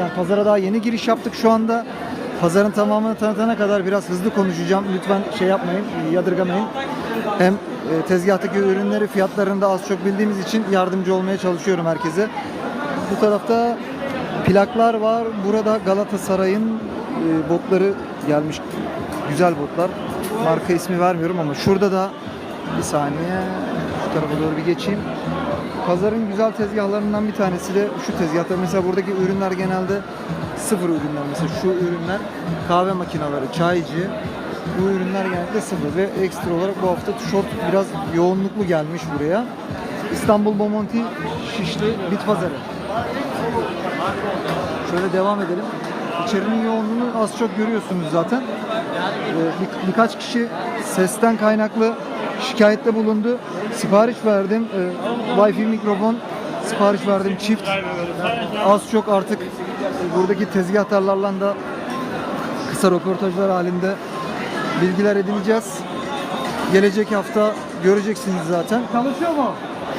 Yani pazara daha yeni giriş yaptık şu anda. Pazarın tamamını tanıtana kadar biraz hızlı konuşacağım. Lütfen şey yapmayın, yadırgamayın. Hem e, tezgahtaki ürünleri fiyatlarını da az çok bildiğimiz için yardımcı olmaya çalışıyorum herkese. Bu tarafta plaklar var. Burada Galatasaray'ın e, botları gelmiş. Güzel botlar. Marka ismi vermiyorum ama şurada da bir saniye şu tarafa doğru bir geçeyim. Pazarın güzel tezgahlarından bir tanesi de şu tezgahta. Mesela buradaki ürünler genelde sıfır ürünler. Mesela şu ürünler kahve makineleri, çaycı. Bu ürünler genelde sıfır ve ekstra olarak bu hafta tişört biraz yoğunluklu gelmiş buraya. İstanbul Bomonti Şişli Bit Pazarı. Şöyle devam edelim. İçerinin yoğunluğunu az çok görüyorsunuz zaten. Ee, bir- birkaç kişi sesten kaynaklı şikayette bulundu. Sipariş verdim. Ee, Wi-Fi mikrofon sipariş verdim çift. Az çok artık buradaki tezgahtarlarla da kısa röportajlar halinde bilgiler edineceğiz. Gelecek hafta göreceksiniz zaten. Çalışıyor mu?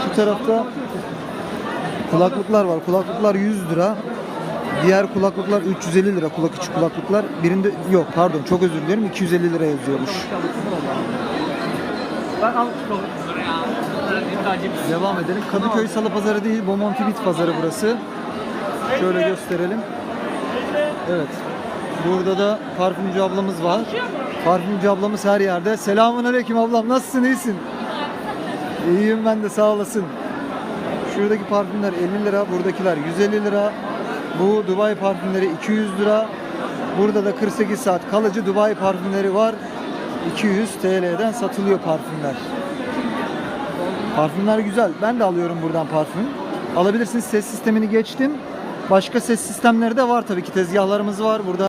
Şu tarafta kulaklıklar var. Kulaklıklar 100 lira. Diğer kulaklıklar 350 lira. Kulak içi kulaklıklar. Birinde yok pardon çok özür dilerim 250 lira yazıyormuş. Devam edelim. Kadıköy Salı Pazarı değil, Bomonti Bit Pazarı burası. Şöyle gösterelim. Evet. Burada da parfümcü ablamız var. Parfümcü ablamız her yerde. Selamun aleyküm ablam. Nasılsın? iyisin? İyiyim ben de sağ olasın. Şuradaki parfümler 50 lira, buradakiler 150 lira. Bu Dubai parfümleri 200 lira. Burada da 48 saat kalıcı Dubai parfümleri var. 200 TL'den satılıyor parfümler. Parfümler güzel. Ben de alıyorum buradan parfüm. Alabilirsiniz. Ses sistemini geçtim. Başka ses sistemleri de var tabii ki. Tezgahlarımız var burada.